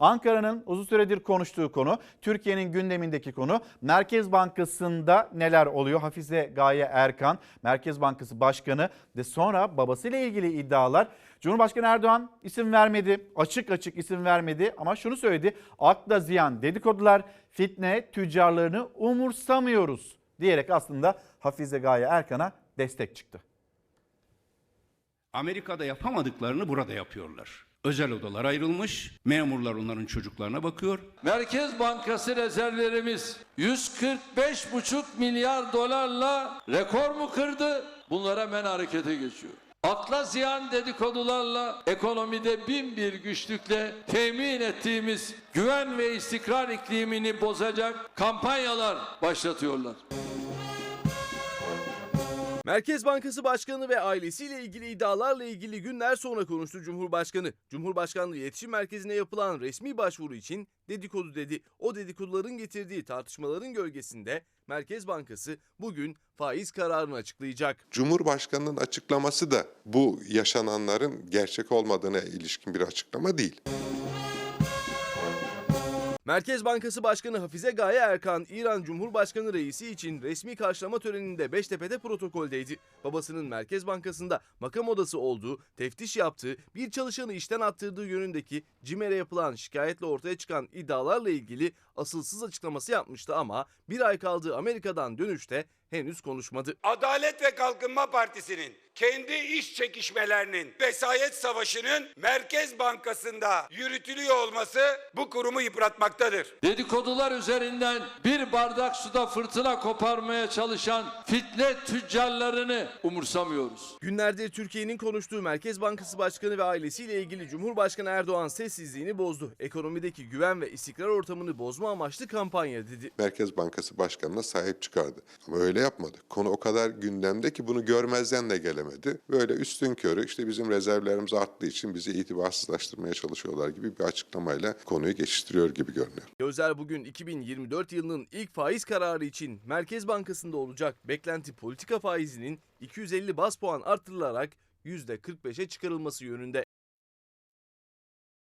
Ankara'nın uzun süredir konuştuğu konu, Türkiye'nin gündemindeki konu. Merkez Bankası'nda neler oluyor? Hafize Gaye Erkan, Merkez Bankası Başkanı ve sonra babasıyla ilgili iddialar. Cumhurbaşkanı Erdoğan isim vermedi, açık açık isim vermedi ama şunu söyledi. Akla ziyan dedikodular, fitne tüccarlarını umursamıyoruz diyerek aslında Hafize Gaye Erkan'a destek çıktı. Amerika'da yapamadıklarını burada yapıyorlar. Özel odalar ayrılmış, memurlar onların çocuklarına bakıyor. Merkez Bankası rezervlerimiz 145,5 milyar dolarla rekor mu kırdı? Bunlar hemen harekete geçiyor. Akla ziyan dedikodularla ekonomide bin bir güçlükle temin ettiğimiz güven ve istikrar iklimini bozacak kampanyalar başlatıyorlar. Merkez Bankası Başkanı ve ailesiyle ilgili iddialarla ilgili günler sonra konuştu Cumhurbaşkanı. Cumhurbaşkanlığı İletişim Merkezi'ne yapılan resmi başvuru için dedikodu dedi. O dedikoduların getirdiği tartışmaların gölgesinde Merkez Bankası bugün faiz kararını açıklayacak. Cumhurbaşkanının açıklaması da bu yaşananların gerçek olmadığına ilişkin bir açıklama değil. Merkez Bankası Başkanı Hafize Gaye Erkan, İran Cumhurbaşkanı reisi için resmi karşılama töreninde Beştepe'de protokoldeydi. Babasının Merkez Bankası'nda makam odası olduğu, teftiş yaptığı, bir çalışanı işten attırdığı yönündeki CİMER'e yapılan şikayetle ortaya çıkan iddialarla ilgili asılsız açıklaması yapmıştı ama bir ay kaldığı Amerika'dan dönüşte henüz konuşmadı. Adalet ve Kalkınma Partisi'nin kendi iş çekişmelerinin, vesayet savaşının Merkez Bankası'nda yürütülüyor olması bu kurumu yıpratmaktadır. Dedikodular üzerinden bir bardak suda fırtına koparmaya çalışan fitne tüccarlarını umursamıyoruz. Günlerdir Türkiye'nin konuştuğu Merkez Bankası Başkanı ve ailesiyle ilgili Cumhurbaşkanı Erdoğan sessizliğini bozdu. Ekonomideki güven ve istikrar ortamını bozma amaçlı kampanya dedi. Merkez Bankası Başkanı'na sahip çıkardı. Ama öyle yapmadı. Konu o kadar gündemde ki bunu görmezden de gelemedi. Böyle üstün körü işte bizim rezervlerimiz arttığı için bizi itibarsızlaştırmaya çalışıyorlar gibi bir açıklamayla konuyu geçiştiriyor gibi görünüyor. Gözler bugün 2024 yılının ilk faiz kararı için Merkez Bankası'nda olacak. Beklenti politika faizinin 250 bas puan artırılarak %45'e çıkarılması yönünde.